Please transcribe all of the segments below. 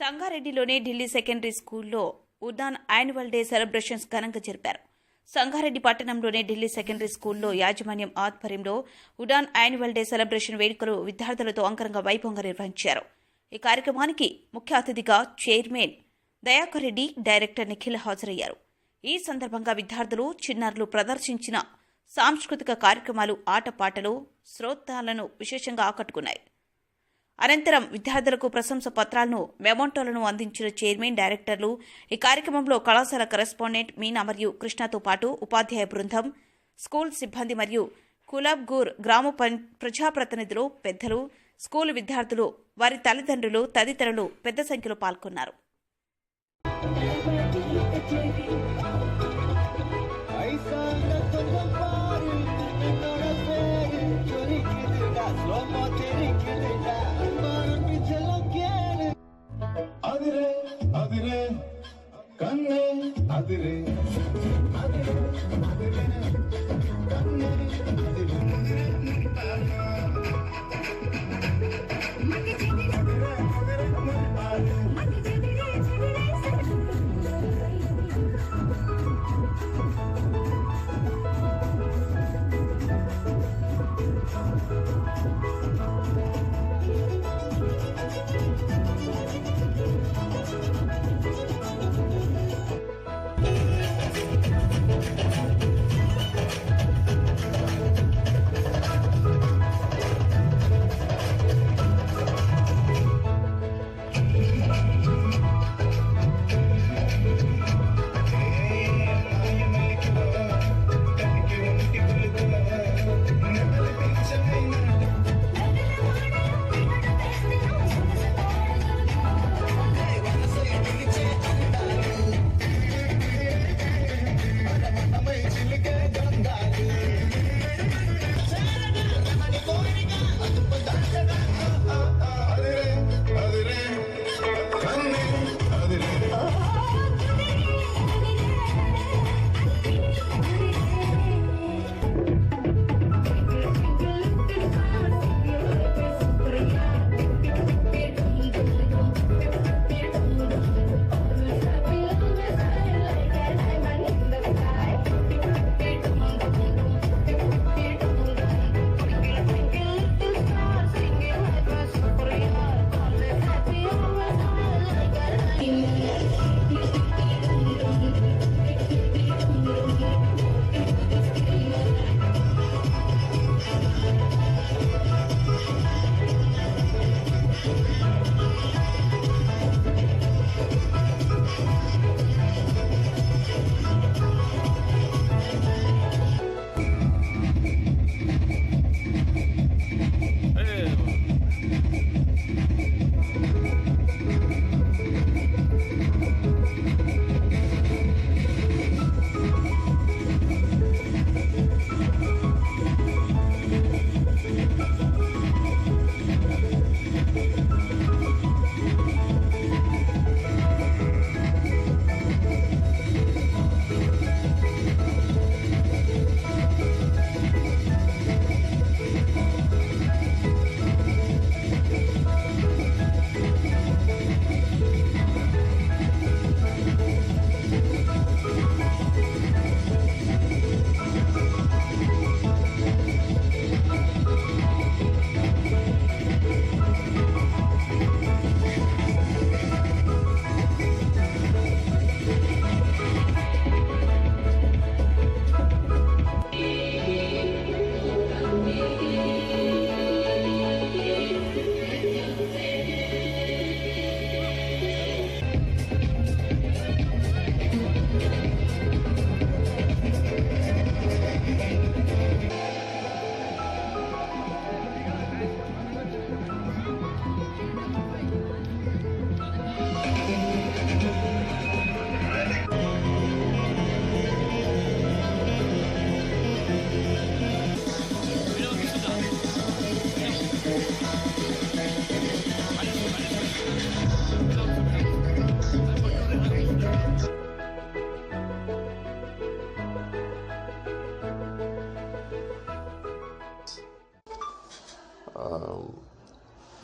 సంగారెడ్డిలోని Delhi secondary స్కూల్లో ఉదాన్ annual day celebrations ఘనంగా జరిపారు. సంగారెడ్డి పట్టణంలోని ఢిల్లీ సెకండరీ స్కూల్లో యాజమాన్యం ఆధ్వర్యంలో ఉడాన్ యాన్యువల్ డే సెలబ్రేషన్ వేడుకలు విద్యార్థులతో అంకరంగా వైభవంగా నిర్వహించారు. ఈ కార్యక్రమానికి ముఖ్య అతిథిగా చైర్మన్ దయాకర్ రెడ్డి డైరెక్టర్ నిఖిల్ హాజరయ్యారు. ఈ సందర్భంగా విద్యార్థులు చిన్నారులు ప్రదర్శించిన సాంస్కృతిక కార్యక్రమాలు ఆటపాటలు శ్రోతాలను విశేషంగా ఆకట్టుకున్నాయి. అనంతరం విద్యార్థులకు ప్రశంస పత్రాలను మెమోంటోలను అందించిన చైర్మన్ డైరెక్టర్లు ఈ కార్యక్రమంలో కళాశాల కరెస్పాండెంట్ మీనా మరియు కృష్ణతో పాటు ఉపాధ్యాయ బృందం స్కూల్ సిబ్బంది మరియు కులాబ్గూర్ గ్రామ పం- ప్రజాప్రతినిధులు పెద్దలు స్కూల్ విద్యార్థులు వారి తల్లిదండ్రులు తదితరులు పెద్ద సంఖ్యలో పాల్గొన్నారు.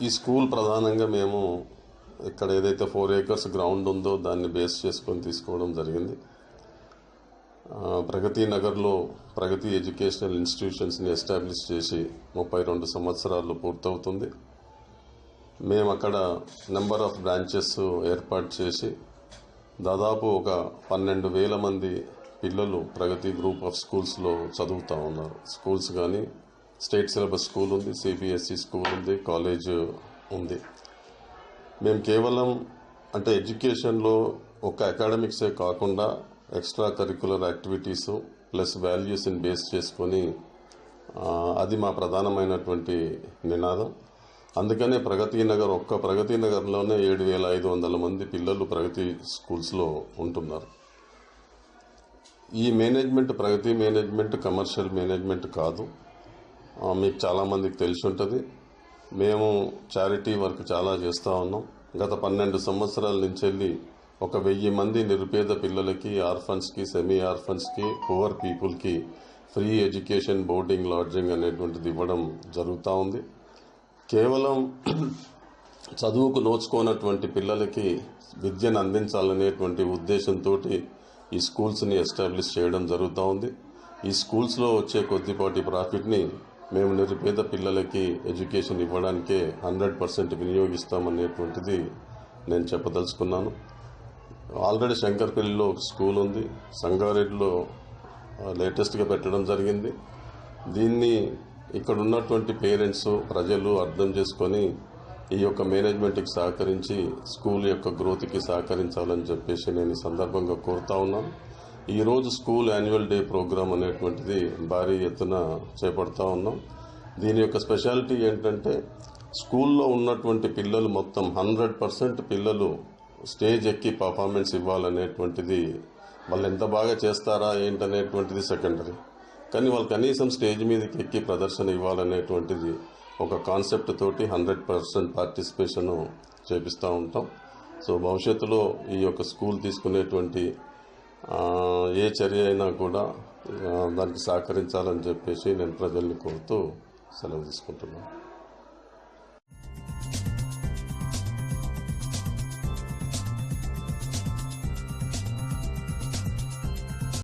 ఈ స్కూల్ ప్రధానంగా మేము ఇక్కడ ఏదైతే ఫోర్ ఏకర్స్ గ్రౌండ్ ఉందో దాన్ని బేస్ చేసుకొని తీసుకోవడం జరిగింది. ప్రగతి నగర్లో ప్రగతి ఎడ్యుకేషనల్ ఇన్స్టిట్యూషన్స్ని ఎస్టాబ్లిష్ చేసి ముప్పై రెండు సంవత్సరాలు పూర్తవుతుంది. మేము అక్కడ నెంబర్ ఆఫ్ బ్రాంచెస్ ఏర్పాటు చేసి దాదాపు ఒక పన్నెండు వేల మంది పిల్లలు ప్రగతి గ్రూప్ ఆఫ్ స్కూల్స్లో చదువుతూ ఉన్నారు. స్కూల్స్ కానీ స్టేట్ సిలబస్ స్కూల్ ఉంది సిబిఎస్ఈ స్కూల్ ఉంది కాలేజ్ ఉంది. మేము కేవలం అంటే ఎడ్యుకేషన్లో ఒక అకాడమిక్సే కాకుండా ఎక్స్ట్రా కరికులర్ యాక్టివిటీస్ ప్లస్ వాల్యూస్ని బేస్ చేసుకొని అది మా ప్రధానమైనటువంటి నినాదం. అందుకనే ప్రగతి నగర్ ఒక్క ప్రగతి నగర్లోనే ఏడు వేల ఐదు వందల మంది పిల్లలు ప్రగతి స్కూల్స్లో ఉంటున్నారు. ఈ management Pragati management commercial management కాదు. మీకు చాలామందికి తెలిసి ఉంటుంది. మేము చారిటీ వర్క్ చాలా చేస్తూ ఉన్నాం. గత పన్నెండు సంవత్సరాల నుంచి వెళ్ళి ఒక వెయ్యి మంది నిరుపేద పిల్లలకి ఆర్ఫన్స్కి సెమీ ఆర్ఫన్స్కి పువర్ పీపుల్కి ఫ్రీ ఎడ్యుకేషన్ బోర్డింగ్ లాడ్జింగ్ అనేటువంటిది ఇవ్వడం జరుగుతూ ఉంది. కేవలం చదువుకు నోచుకోనటువంటి పిల్లలకి విద్యను అందించాలనేటువంటి ఉద్దేశంతో ఈ స్కూల్స్ని ఎస్టాబ్లిష్ చేయడం జరుగుతూ ఉంది. ఈ స్కూల్స్లో వచ్చే కొద్దిపాటి ప్రాఫిట్ని మేము నిరుపేద పిల్లలకి ఎడ్యుకేషన్ ఇవ్వడానికే హండ్రెడ్ పర్సెంట్ వినియోగిస్తామనేటువంటిది నేను చెప్పదలుచుకున్నాను. ఆల్రెడీ శంకర్పల్లిలో ఒక స్కూల్ ఉంది. సంగారెడ్డిలో లేటెస్ట్గా పెట్టడం జరిగింది. దీన్ని ఇక్కడ ఉన్నటువంటి పేరెంట్స్ ప్రజలు అర్థం చేసుకొని ఈ యొక్క మేనేజ్మెంట్కి సహకరించి స్కూల్ యొక్క గ్రోత్కి సహకరించాలని చెప్పేసి నేను ఈ సందర్భంగా కోరుతా ఉన్నాను. ఈరోజు స్కూల్ యాన్యువల్ డే ప్రోగ్రాం అనేటువంటిది భారీ ఎత్తున చేపడతా ఉన్నాం. దీని యొక్క స్పెషాలిటీ ఏంటంటే స్కూల్లో ఉన్నటువంటి పిల్లలు మొత్తం హండ్రెడ్ పర్సెంట్ పిల్లలు స్టేజ్ ఎక్కి పర్ఫార్మెన్స్ ఇవ్వాలనేటువంటిది వాళ్ళు ఎంత బాగా చేస్తారా ఏంటనేటువంటిది సెకండరీ. కానీ వాళ్ళు కనీసం స్టేజ్ మీదకి ఎక్కి ప్రదర్శన ఇవ్వాలనేటువంటిది ఒక కాన్సెప్ట్ తోటి హండ్రెడ్ పర్సెంట్ పార్టిసిపేషన్ చేపిస్తూ ఉంటాం. సో భవిష్యత్తులో ఈ యొక్క స్కూల్ తీసుకునేటువంటి ఏ చర్య అయినా కూడా దానికి సహకరించాలని చెప్పేసి నేను ప్రజల్ని కోరుతూ సెలవు తీసుకుంటున్నాను.